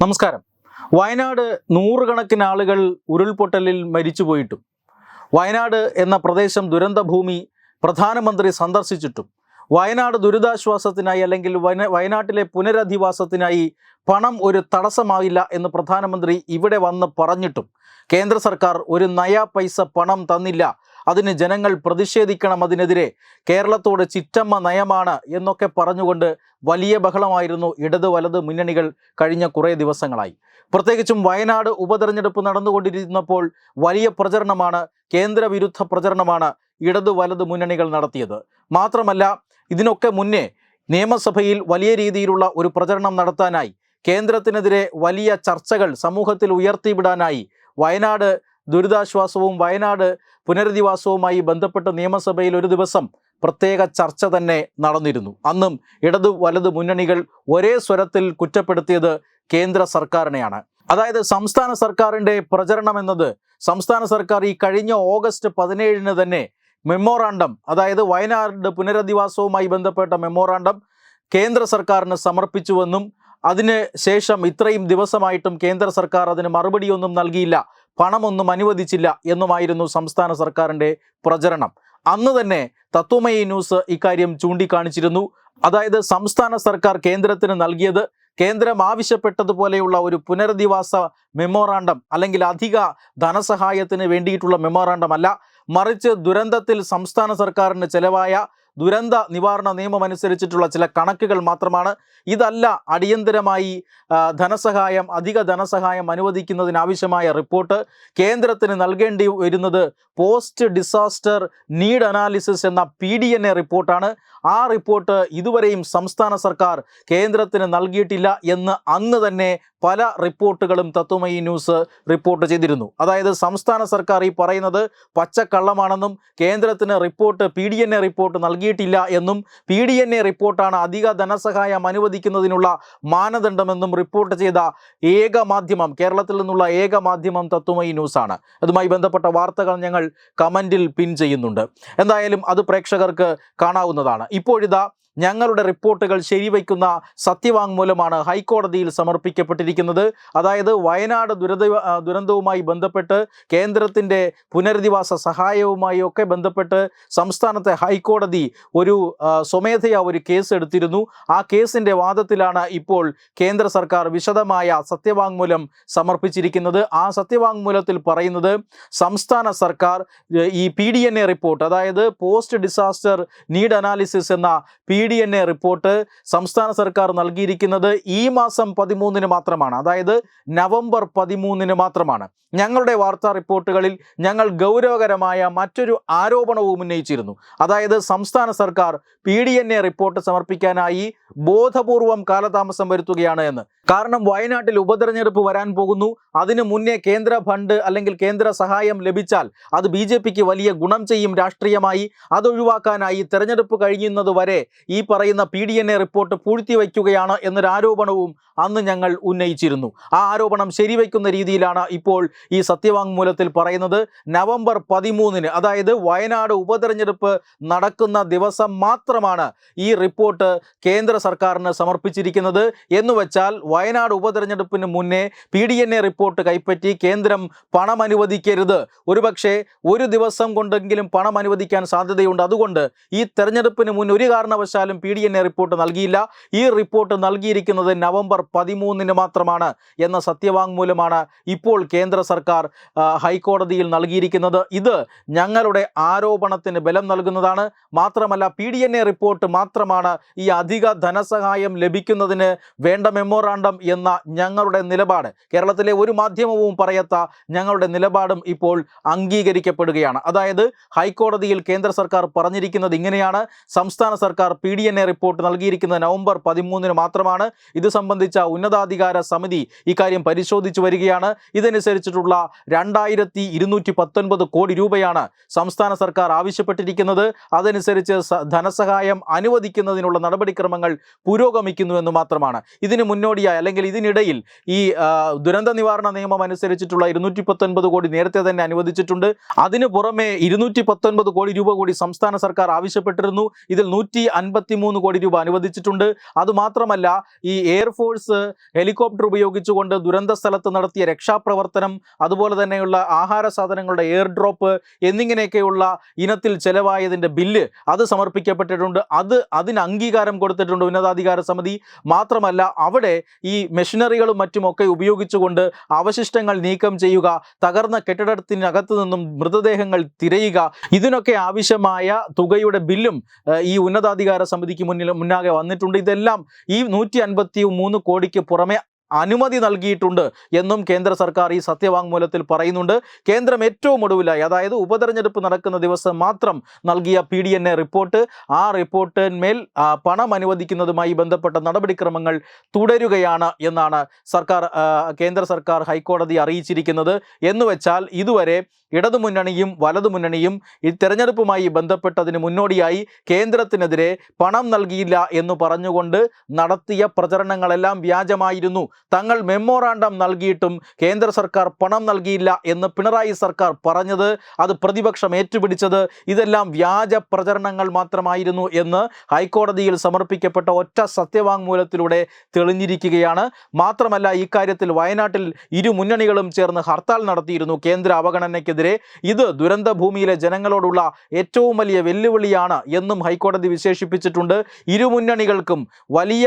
നമസ്കാരം. വയനാട് നൂറുകണക്കിന് ആളുകൾ ഉരുൾപൊട്ടലിൽ മരിച്ചുപോയിട്ടും വയനാട് എന്ന പ്രദേശം ദുരന്തഭൂമി പ്രധാനമന്ത്രി സന്ദർശിച്ചിട്ടും വയനാട് ദുരിതാശ്വാസത്തിനായി അല്ലെങ്കിൽ വന വയനാട്ടിലെ പുനരധിവാസത്തിനായി പണം ഒരു തടസ്സമാവില്ല എന്ന് പ്രധാനമന്ത്രി ഇവിടെ വന്ന് പറഞ്ഞിട്ടും കേന്ദ്ര സർക്കാർ ഒരു നയാ പൈസ പണം തന്നില്ല അതിന് ജനങ്ങൾ പ്രതിഷേധിക്കണം അതിനെതിരെ. കേരളത്തോട് ചിറ്റമ്മ നയമാണ് എന്നൊക്കെ പറഞ്ഞുകൊണ്ട് വലിയ ബഹളമായിരുന്നു ഇടത് വലത് മുന്നണികൾ കഴിഞ്ഞ കുറേ ദിവസങ്ങളായി. പ്രത്യേകിച്ചും വയനാട് ഉപതെരഞ്ഞെടുപ്പ് നടന്നുകൊണ്ടിരുന്നപ്പോൾ വലിയ പ്രചരണമാണ് കേന്ദ്രവിരുദ്ധ പ്രചരണമാണ് ഇടത് വലത് മുന്നണികൾ നടത്തിയത്. മാത്രമല്ല ഇതിനൊക്കെ മുന്നേ നിയമസഭയിൽ വലിയ രീതിയിലുള്ള ഒരു പ്രചരണം നടത്താനായി കേന്ദ്രത്തിനെതിരെ വലിയ ചർച്ചകൾ സമൂഹത്തിൽ ഉയർത്തിവിടാനായി വയനാട് ദുരിതാശ്വാസവും വയനാട് പുനരധിവാസവുമായി ബന്ധപ്പെട്ട് നിയമസഭയിൽ ഒരു ദിവസം പ്രത്യേക ചർച്ച തന്നെ നടന്നിരുന്നു. അന്നും ഇടതു വലത് മുന്നണികൾ ഒരേ സ്വരത്തിൽ കുറ്റപ്പെടുത്തിയത് കേന്ദ്ര സർക്കാരിനെയാണ്. അതായത് സംസ്ഥാന സർക്കാരിന്റെ പ്രചരണം എന്നത് സംസ്ഥാന സർക്കാർ ഈ കഴിഞ്ഞ ഓഗസ്റ്റ് പതിനേഴിന് തന്നെ മെമ്മോറാണ്ടം അതായത് വയനാട് പുനരധിവാസവുമായി ബന്ധപ്പെട്ട മെമ്മോറാണ്ടം കേന്ദ്ര സർക്കാരിന് സമർപ്പിച്ചുവെന്നും അതിന് ശേഷം ഇത്രയും ദിവസമായിട്ടും കേന്ദ്ര സർക്കാർ അതിന് മറുപടിയൊന്നും നൽകിയില്ല. പണമൊന്നും അനുവദിച്ചില്ല എന്നുമായിരുന്നു സംസ്ഥാന സർക്കാരിന്റെ പ്രചരണം. അന്ന് തന്നെ തത്വമയി ന്യൂസ് ഇക്കാര്യം ചൂണ്ടിക്കാണിച്ചിരുന്നു. അതായത് സംസ്ഥാന സർക്കാർ കേന്ദ്രത്തിന് നൽകിയത് കേന്ദ്രം ആവശ്യപ്പെട്ടതുപോലെയുള്ള ഒരു പുനരധിവാസ മെമ്മോറാണ്ടം അല്ലെങ്കിൽ അധിക ധനസഹായത്തിന് വേണ്ടിയിട്ടുള്ള മെമ്മോറാണ്ടം അല്ല മറിച്ച് ദുരന്തത്തിൽ സംസ്ഥാന സർക്കാരിന് ചെലവായ ദുരന്ത നിവാരണ നിയമം അനുസരിച്ചിട്ടുള്ള ചില കണക്കുകൾ മാത്രമാണ്. ഇതല്ല അടിയന്തരമായി ധനസഹായം അധിക ധനസഹായം അനുവദിക്കുന്നതിനാവശ്യമായ റിപ്പോർട്ട്. കേന്ദ്രത്തിന് നൽകേണ്ടി വരുന്നത് പോസ്റ്റ് ഡിസാസ്റ്റർ നീഡ് അനാലിസിസ് എന്ന പി ഡി എൻ എ റിപ്പോർട്ടാണ്. ആ റിപ്പോർട്ട് ഇതുവരെയും സംസ്ഥാന സർക്കാർ കേന്ദ്രത്തിന് നൽകിയിട്ടില്ല എന്ന് അന്ന് തന്നെ പല റിപ്പോർട്ടുകളും തത്വമയി ന്യൂസ് റിപ്പോർട്ട് ചെയ്തിരുന്നു. അതായത് സംസ്ഥാന സർക്കാർ ഈ പറയുന്നത് പച്ചക്കള്ളമാണെന്നും കേന്ദ്രത്തിന് report P D N A report നൽകിയിട്ടില്ല എന്നും പി ഡി എൻ എ റിപ്പോർട്ടാണ് അധിക ധനസഹായം അനുവദിക്കുന്നതിനുള്ള മാനദണ്ഡമെന്നും റിപ്പോർട്ട് ചെയ്ത ഏക മാധ്യമം കേരളത്തിൽ നിന്നുള്ള ഏക മാധ്യമം തത്വമയി ന്യൂസാണ്. അതുമായി ബന്ധപ്പെട്ട വാർത്തകൾ ഞങ്ങൾ കമന്റിൽ പിൻ ചെയ്യുന്നുണ്ട്. എന്തായാലും അത് പ്രേക്ഷകർക്ക് കാണാവുന്നതാണ്. ഇപ്പോഴിതാ ഞങ്ങളുടെ റിപ്പോർട്ടുകൾ ശരിവയ്ക്കുന്ന സത്യവാങ്മൂലമാണ് ഹൈക്കോടതിയിൽ സമർപ്പിക്കപ്പെട്ടിരിക്കുന്നത്. അതായത് വയനാട് ദുരന്ത ദുരന്തവുമായി ബന്ധപ്പെട്ട് കേന്ദ്രത്തിന്റെ പുനരധിവാസ സഹായവുമായി ഒക്കെ ബന്ധപ്പെട്ട് സംസ്ഥാനത്തെ ഹൈക്കോടതി ഒരു സ്വമേധയാ ഒരു കേസ് എടുത്തിരുന്നു. ആ കേസിന്റെ വാദത്തിലാണ് ഇപ്പോൾ കേന്ദ്ര സർക്കാർ വിശദമായ സത്യവാങ്മൂലം സമർപ്പിച്ചിരിക്കുന്നത്. ആ സത്യവാങ്മൂലത്തിൽ പറയുന്നത് സംസ്ഥാന സർക്കാർ ഈ പി റിപ്പോർട്ട് അതായത് പോസ്റ്റ് ഡിസാസ്റ്റർ നീഡ് അനാലിസിസ് എന്ന P D N A report സംസ്ഥാന സർക്കാർ നൽകിയിരിക്കുന്നത് ഈ മാസം പതിമൂന്നിന് മാത്രമാണ്. അതായത് നവംബർ പതിമൂന്നിന് മാത്രമാണ്. ഞങ്ങളുടെ വാർത്താ റിപ്പോർട്ടുകളിൽ ഞങ്ങൾ ഗൗരവകരമായ മറ്റൊരു ആരോപണവും ഉന്നയിച്ചിരുന്നു. അതായത് സംസ്ഥാന സർക്കാർ P D N A report സമർപ്പിക്കാനായി ബോധപൂർവം കാലതാമസം വരുത്തുകയാണ് എന്ന്. കാരണം വയനാട്ടിൽ ഉപതെരഞ്ഞെടുപ്പ് വരാൻ പോകുന്നു. അതിനു മുന്നേ കേന്ദ്ര ഫണ്ട് അല്ലെങ്കിൽ കേന്ദ്ര സഹായം ലഭിച്ചാൽ അത് ബി വലിയ ഗുണം ചെയ്യും രാഷ്ട്രീയമായി. അതൊഴിവാക്കാനായി തെരഞ്ഞെടുപ്പ് കഴിയുന്നത് വരെ ഈ പറയുന്ന P D N A report പൂഴ്ത്തിവെക്കുകയാണ് എന്നൊരു ആരോപണവും അന്ന് ഞങ്ങൾ ഉന്നയിച്ചിരുന്നു. ആ ആരോപണം ശരിവയ്ക്കുന്ന രീതിയിലാണ് ഇപ്പോൾ ഈ സത്യവാങ്മൂലത്തിൽ പറയുന്നത്. നവംബർ പതിമൂന്നിന് അതായത് വയനാട് ഉപതെരഞ്ഞെടുപ്പ് നടക്കുന്ന ദിവസം മാത്രമാണ് ഈ റിപ്പോർട്ട് കേന്ദ്ര സർക്കാരിന് സമർപ്പിച്ചിരിക്കുന്നത്. എന്ന് വെച്ചാൽ വയനാട് ഉപതെരഞ്ഞെടുപ്പിന് മുന്നേ P D N A report കൈപ്പറ്റി കേന്ദ്രം പണം അനുവദിക്കരുത്. ഒരുപക്ഷെ ഒരു ദിവസം കൊണ്ടെങ്കിലും പണം അനുവദിക്കാൻ സാധ്യതയുണ്ട്. അതുകൊണ്ട് ഈ തെരഞ്ഞെടുപ്പിന് മുൻ ഒരു കാരണവശാലും P D N A report നൽകിയില്ല. ഈ റിപ്പോർട്ട് നൽകിയിരിക്കുന്നത് നവംബർ പതിമൂന്നിന് മാത്രമാണ് എന്ന സത്യവാങ്മൂലമാണ് ഇപ്പോൾ കേന്ദ്ര സർക്കാർ ഹൈക്കോടതിയിൽ നൽകിയിരിക്കുന്നത്. ഇത് ഞങ്ങളുടെ ആരോപണത്തിന് ബലം നൽകുന്നതാണ്. മാത്രമല്ല P D N A report മാത്രമാണ് ഈ അധിക ധനസഹായം ലഭിക്കുന്നതിന് വേണ്ട മെമ്മോറാണ്ടം എന്ന ഞങ്ങളുടെ നിലപാട്. കേരളത്തിലെ ഒരു മാധ്യമവും പറയാത്ത ഞങ്ങളുടെ നിലപാടും ഇപ്പോൾ അംഗീകരിക്കപ്പെടുകയാണ്. അതായത് ഹൈക്കോടതിയിൽ കേന്ദ്ര സർക്കാർ പറഞ്ഞിരിക്കുന്നത് ഇങ്ങനെയാണ്. സംസ്ഥാന സർക്കാർ P D N A report നൽകിയിരിക്കുന്നത് നവംബർ പതിമൂന്നിന് മാത്രമാണ്. ഇത് സംബന്ധിച്ച ഉന്നതാധികാര സമിതി ഇക്കാര്യം പരിശോധിച്ചു വരികയാണ്. ഇതനുസരിച്ചിട്ടുള്ള രണ്ടായിരത്തി ഇരുന്നൂറ്റി പത്തൊൻപത് കോടി രൂപയാണ് സംസ്ഥാന സർക്കാർ ആവശ്യപ്പെട്ടിരിക്കുന്നത്. അതനുസരിച്ച് ധനസഹായം അനുവദിക്കുന്നതിനുള്ള നടപടിക്രമങ്ങൾ പുരോഗമിക്കുന്നുവെന്ന് മാത്രമാണ്. ഇതിന് മുന്നോടിയായി അല്ലെങ്കിൽ ഇതിനിടയിൽ ഈ ദുരന്ത നിവാരണ നിയമം അനുസരിച്ചിട്ടുള്ള ഇരുന്നൂറ്റി പത്തൊൻപത് കോടി നേരത്തെ തന്നെ അനുവദിച്ചിട്ടുണ്ട്. അതിനു പുറമെ ഇരുന്നൂറ്റി പത്തൊൻപത് കോടി രൂപ കൂടി സംസ്ഥാന സർക്കാർ ആവശ്യപ്പെട്ടിരുന്നു. ഇതിൽ നൂറ്റി അമ്പത്തിമൂന്ന് കോടി രൂപ അനുവദിച്ചിട്ടുണ്ട്. അതുമാത്രമല്ല ഈ എയർഫോഴ്സ് ഹെലികോപ്റ്റർ ഉപയോഗിച്ചുകൊണ്ട് ദുരന്ത സ്ഥലത്ത് നടത്തിയ രക്ഷാപ്രവർത്തനം അതുപോലെ തന്നെയുള്ള ആഹാര സാധനങ്ങളുടെ എയർ ഡ്രോപ്പ് എന്നിങ്ങനെയൊക്കെയുള്ള ഇനത്തിൽ ചെലവായതിന്റെ ബില്ല് അത് സമർപ്പിക്കപ്പെട്ടിട്ടുണ്ട്. അത് അതിന് അംഗീകാരം കൊടുത്തിട്ടുണ്ട് ഉന്നതാധികാര സമിതി. മാത്രമല്ല അവിടെ ഈ മെഷീനറികളും മറ്റുമൊക്കെ ഉപയോഗിച്ചുകൊണ്ട് അവശിഷ്ടങ്ങൾ നീക്കം ചെയ്യുക തകർന്ന കെട്ടിടത്തിനകത്ത് നിന്നും മൃതദേഹങ്ങൾ തിരയുക ഇതിനൊക്കെ ആവശ്യമായ തുകയുടെ ബില്ലും ഈ ഉന്നതാധികാര സമിതിക്ക് മുന്നിൽ മുന്നാകെ വന്നിട്ടുണ്ട്. ഇതെല്ലാം ഈ നൂറ്റി അൻപത്തി മൂന്ന് കോടിക്ക് പുറമെ അനുമതി നൽകിയിട്ടുണ്ട് എന്നും കേന്ദ്ര സർക്കാർ ഈ സത്യവാങ്മൂലത്തിൽ പറയുന്നുണ്ട്. കേന്ദ്രം ഏറ്റവും ഒടുവിലായി അതായത് ഉപതെരഞ്ഞെടുപ്പ് നടക്കുന്ന ദിവസം മാത്രം നൽകിയ P D N A report. ആ റിപ്പോർട്ടിന്മേൽ പണം അനുവദിക്കുന്നതുമായി ബന്ധപ്പെട്ട നടപടിക്രമങ്ങൾ തുടരുകയാണ് എന്നാണ് സർക്കാർ കേന്ദ്ര സർക്കാർ ഹൈക്കോടതി അറിയിച്ചിരിക്കുന്നത്. എന്നുവെച്ചാൽ ഇതുവരെ ഇടതുമുന്നണിയും വലതുമുന്നണിയും ഈ തെരഞ്ഞെടുപ്പുമായി ബന്ധപ്പെട്ടതിന് മുന്നോടിയായി കേന്ദ്രത്തിനെതിരെ പണം നൽകിയില്ല എന്ന് പറഞ്ഞുകൊണ്ട് നടത്തിയ പ്രചരണങ്ങളെല്ലാം വ്യാജമായിരുന്നു. തങ്ങൾ മെമ്മോറാണ്ടം നൽകിയിട്ടും കേന്ദ്ര സർക്കാർ പണം നൽകിയില്ല എന്ന് പിണറായി സർക്കാർ പറഞ്ഞത് അത് പ്രതിപക്ഷം ഏറ്റുപിടിച്ചത് ഇതെല്ലാം വ്യാജ പ്രചരണങ്ങൾ മാത്രമായിരുന്നു എന്ന് ഹൈക്കോടതിയിൽ സമർപ്പിക്കപ്പെട്ട ഒറ്റ സത്യവാങ്മൂലത്തിലൂടെ തെളിഞ്ഞിരിക്കുകയാണ്. മാത്രമല്ല ഇക്കാര്യത്തിൽ വയനാട്ടിൽ ഇരു മുന്നണികളും ചേർന്ന് ഹർത്താൽ നടത്തിയിരുന്നു കേന്ദ്ര അവഗണനയ്ക്കെതിരെ. ഇത് ദുരന്ത ഭൂമിയിലെ ജനങ്ങളോടുള്ള ഏറ്റവും വലിയ വെല്ലുവിളിയാണ് എന്നും ഹൈക്കോടതി വിശേഷിപ്പിച്ചിട്ടുണ്ട്. ഇരു മുന്നണികൾക്കും വലിയ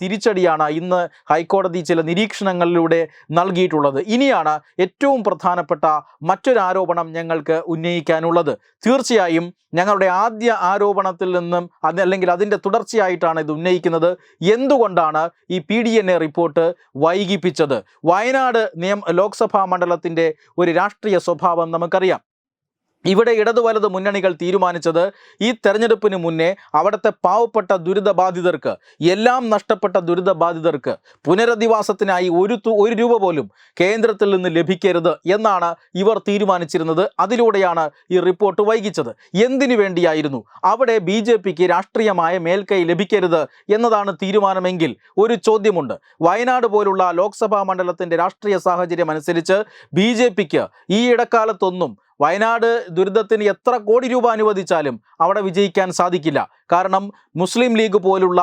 തിരിച്ചടിയാണ് ഇന്ന് ഹൈക്കോടതി ചില നിരീക്ഷണങ്ങളിലൂടെ നൽകിയിട്ടുള്ളത്. ഇനിയാണ് ഏറ്റവും പ്രധാനപ്പെട്ട മറ്റൊരു ആരോപണം ഞങ്ങൾക്ക് ഉന്നയിക്കാനുള്ളത്. തീർച്ചയായും ഞങ്ങളുടെ ആദ്യ ആരോപണത്തിൽ നിന്നും അത് അല്ലെങ്കിൽ അതിന്റെ തുടർച്ചയായിട്ടാണ് ഇത് ഉന്നയിക്കുന്നത്. എന്തുകൊണ്ടാണ് ഈ P D N A report വൈകിപ്പിച്ചത്? Wayanad നിയം ലോക്സഭാ മണ്ഡലത്തിന്റെ ഒരു രാഷ്ട്രീയ സ്വഭാവം നമുക്കറിയാം. ഇവിടെ ഇടതു വലത് മുന്നണികൾ തീരുമാനിച്ചത് ഈ തെരഞ്ഞെടുപ്പിന് മുന്നേ അവിടുത്തെ പാവപ്പെട്ട ദുരിതബാധിതർക്ക് എല്ലാം നഷ്ടപ്പെട്ട ദുരിതബാധിതർക്ക് പുനരധിവാസത്തിനായി ഒരു ഒരു രൂപ പോലും കേന്ദ്രത്തിൽ നിന്ന് ലഭിക്കരുത് എന്നാണ് ഇവർ തീരുമാനിച്ചിരുന്നത്. അതിലൂടെയാണ് ഈ റിപ്പോർട്ട് വൈകിച്ചത്. എന്തിനു വേണ്ടിയായിരുന്നു? അവിടെ ബി ജെ പിക്ക് രാഷ്ട്രീയമായ മേൽക്കൈ ലഭിക്കരുത് എന്നതാണ് തീരുമാനമെങ്കിൽ ഒരു ചോദ്യമുണ്ട്. വയനാട് പോലുള്ള ലോക്സഭാ മണ്ഡലത്തിന്റെ രാഷ്ട്രീയ സാഹചര്യം അനുസരിച്ച് ബി ഈ ഇടക്കാലത്തൊന്നും വയനാട് ദുരിതത്തിന് എത്ര കോടി രൂപ അനുവദിച്ചാലും അവിടെ വിജയിക്കാൻ സാധിക്കില്ല. കാരണം മുസ്ലിം ലീഗ് പോലുള്ള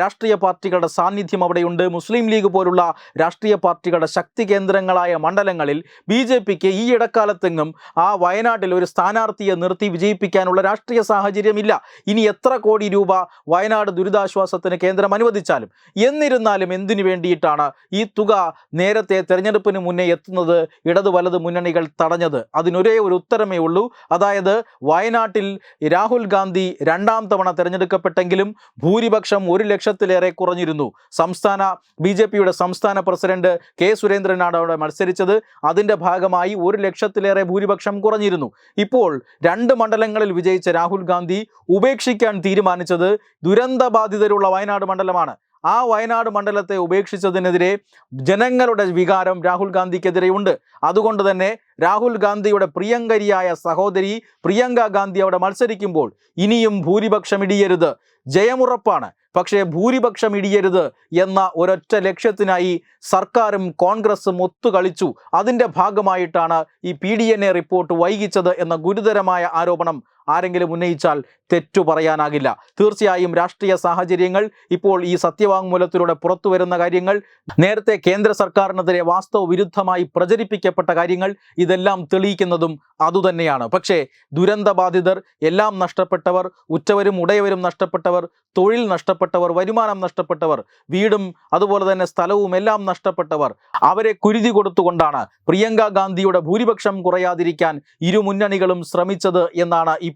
രാഷ്ട്രീയ പാർട്ടികളുടെ സാന്നിധ്യം അവിടെയുണ്ട്. മുസ്ലിം ലീഗ് പോലുള്ള രാഷ്ട്രീയ പാർട്ടികളുടെ ശക്തി കേന്ദ്രങ്ങളായ മണ്ഡലങ്ങളിൽ ബി ജെ പിക്ക് ഈ ഇടക്കാലത്തെങ്ങും ആ വയനാട്ടിൽ ഒരു സ്ഥാനാർത്ഥിയെ നിർത്തി വിജയിപ്പിക്കാനുള്ള രാഷ്ട്രീയ സാഹചര്യമില്ല. ഇനി എത്ര കോടി രൂപ വയനാട് ദുരിതാശ്വാസത്തിന് കേന്ദ്രം അനുവദിച്ചാലും? എന്നിരുന്നാലും എന്തിനു വേണ്ടിയിട്ടാണ് ഈ തുക നേരത്തെ തെരഞ്ഞെടുപ്പിന് മുന്നേ എത്തുന്നത് ഇടതു വലത് മുന്നണികൾ തടഞ്ഞത്? അതിനൊരേ ഒരു ഉത്തരമേ ഉള്ളൂ. അതായത് വയനാട്ടിൽ രാഹുൽ ഗാന്ധി രണ്ടാം തവണ തെരഞ്ഞെടുക്കപ്പെട്ടെങ്കിലും ഭൂരിപക്ഷം ഒരു ലക്ഷത്തിലേറെ കുറഞ്ഞിരുന്നു. സംസ്ഥാന ബി ജെ പിയുടെ സംസ്ഥാന പ്രസിഡന്റ് കെ സുരേന്ദ്രനാണ് അവിടെ മത്സരിച്ചത്. അതിന്റെ ഭാഗമായി ഒരു ലക്ഷത്തിലേറെ ഭൂരിപക്ഷം കുറഞ്ഞിരുന്നു. ഇപ്പോൾ രണ്ട് മണ്ഡലങ്ങളിൽ വിജയിച്ച രാഹുൽ ഗാന്ധി ഉപേക്ഷിക്കാൻ തീരുമാനിച്ചത് ദുരന്തബാധിതരുള്ള വയനാട് മണ്ഡലമാണ്. ആ വയനാട് മണ്ഡലത്തെ ഉപേക്ഷിച്ചതിനെതിരെ ജനങ്ങളുടെ വികാരം രാഹുൽ ഗാന്ധിക്കെതിരെയുണ്ട്. അതുകൊണ്ട് തന്നെ രാഹുൽ ഗാന്ധിയുടെ പ്രിയങ്കരിയായ സഹോദരി പ്രിയങ്ക ഗാന്ധി അവിടെ മത്സരിക്കുമ്പോൾ ഇനിയും ഭൂരിപക്ഷം ഇടിയരുത്. ജയമുറപ്പാണ്. പക്ഷേ ഭൂരിപക്ഷം ഇടിയരുത് എന്ന ഒരൊറ്റ ലക്ഷ്യത്തിനായി സർക്കാരും കോൺഗ്രസും ഒത്തുകളിച്ചു. അതിന്റെ ഭാഗമായിട്ടാണ് ഈ P D N A report വൈകിച്ചത് എന്ന ഗുരുതരമായ ആരോപണം ആരെങ്കിലും ഉന്നയിച്ചാൽ തെറ്റു പറയാനാകില്ല. തീർച്ചയായും രാഷ്ട്രീയ സാഹചര്യങ്ങൾ ഇപ്പോൾ ഈ സത്യവാങ്മൂലത്തിലൂടെ പുറത്തു വരുന്ന കാര്യങ്ങൾ നേരത്തെ കേന്ദ്ര സർക്കാരിനെതിരെ വാസ്തവ വിരുദ്ധമായി പ്രചരിപ്പിക്കപ്പെട്ട കാര്യങ്ങൾ ഇതെല്ലാം തെളിയിക്കുന്നതും അതുതന്നെയാണ്. പക്ഷേ ദുരന്തബാധിതർ എല്ലാം നഷ്ടപ്പെട്ടവർ ഉറ്റവരും ഉടയവരും നഷ്ടപ്പെട്ടവർ തൊഴിൽ നഷ്ടപ്പെട്ടവർ വരുമാനം നഷ്ടപ്പെട്ടവർ വീടും അതുപോലെ തന്നെ സ്ഥലവും എല്ലാം നഷ്ടപ്പെട്ടവർ അവരെ കുരുതി കൊടുത്തുകൊണ്ടാണ് പ്രിയങ്ക ഗാന്ധിയുടെ ഭൂരിപക്ഷം കുറയാതിരിക്കാൻ ഇരു മുന്നണികളും ശ്രമിച്ചത് എന്നാണ് ഇപ്പോൾ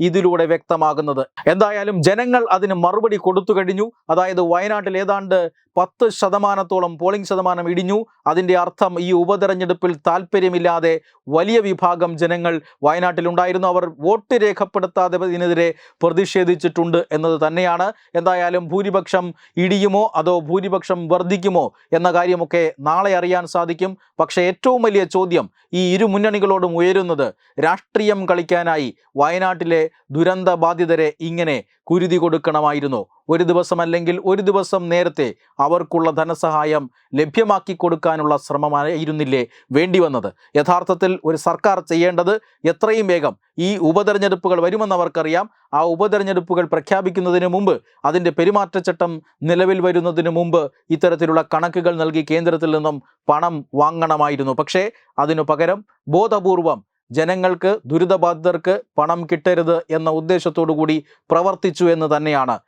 ഇതിലൂടെ വ്യക്തമാകുന്നത്. എന്തായാലും ജനങ്ങൾ അതിന് മറുപടി കൊടുത്തു കഴിഞ്ഞു. അതായത് വയനാട്ടിൽ ഏതാണ്ട് പത്ത് ശതമാനത്തോളം പോളിംഗ് ശതമാനം ഇടിഞ്ഞു. അതിന്റെ അർത്ഥം ഈ ഉപതെരഞ്ഞെടുപ്പിൽ താല്പര്യമില്ലാതെ വലിയ വിഭാഗം ജനങ്ങൾ വയനാട്ടിലുണ്ടായിരുന്നു. അവർ വോട്ട് രേഖപ്പെടുത്താതെ ഇതിനെതിരെ പ്രതിഷേധിച്ചിട്ടുണ്ട് എന്നത് തന്നെയാണ്. എന്തായാലും ഭൂരിപക്ഷം ഇടിയുമോ അതോ ഭൂരിപക്ഷം വർദ്ധിക്കുമോ എന്ന കാര്യമൊക്കെ നാളെ അറിയാൻ സാധിക്കും. പക്ഷേ ഏറ്റവും വലിയ ചോദ്യം ഈ ഇരു മുന്നണികളോടും ഉയരുന്നത് രാഷ്ട്രീയം കളിക്കാനായി വയനാട്ടിലെ ദുരന്ത ബാധിതരെ ഇങ്ങനെ കുരുതി കൊടുക്കണമായിരുന്നോ. ഒരു ദിവസം അല്ലെങ്കിൽ ഒരു ദിവസം നേരത്തെ അവർക്കുള്ള ധനസഹായം ലഭ്യമാക്കി കൊടുക്കാനുള്ള ശ്രമമായിരുന്നില്ലേ വേണ്ടി വന്നത്? യഥാർത്ഥത്തിൽ ഒരു സർക്കാർ ചെയ്യേണ്ടത് എത്രയും വേഗം ഈ ഉപതെരഞ്ഞെടുപ്പുകൾ വരുമെന്ന് അവർക്കറിയാം ആ ഉപതെരഞ്ഞെടുപ്പുകൾ പ്രഖ്യാപിക്കുന്നതിന് മുമ്പ് അതിന്റെ പെരുമാറ്റച്ചട്ടം നിലവിൽ വരുന്നതിന് മുമ്പ് ഇത്തരത്തിലുള്ള കണക്കുകൾ നൽകി കേന്ദ്രത്തിൽ നിന്നും പണം വാങ്ങണമായിരുന്നു. പക്ഷേ അതിനു പകരം ബോധപൂർവം ജനങ്ങൾക്ക് ദുരിതബാധിതർക്ക് പണം കിട്ടരുത് എന്ന ഉദ്ദേശത്തോടു കൂടി പ്രവർത്തിച്ചു എന്ന് തന്നെയാണ്